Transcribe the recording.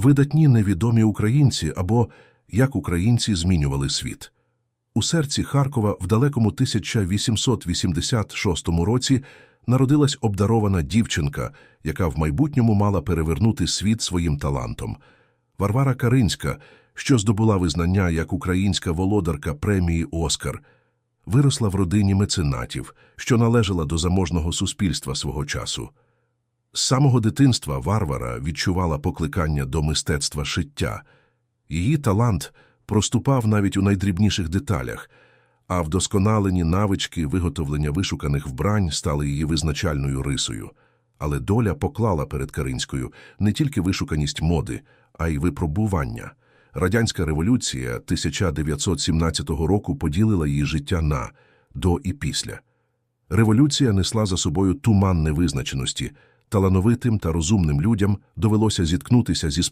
видатні невідомі українці або як українці змінювали світ. У серці Харкова в далекому 1886 році народилась обдарована дівчинка, яка в майбутньому мала перевернути світ своїм талантом. Варвара Каринська, що здобула визнання як українська володарка премії Оскар, виросла в родині меценатів, що належала до заможного суспільства свого часу. З самого дитинства Варвара відчувала покликання до мистецтва шиття. Її талант проступав навіть у найдрібніших деталях, а вдосконалені навички виготовлення вишуканих вбрань стали її визначальною рисою. Але доля поклала перед Каринською не тільки вишуканість моди, а й випробування. Радянська революція 1917 року поділила її життя на до і після. Революція несла за собою туман невизначеності. Талановитим та розумним людям довелося зіткнутися зі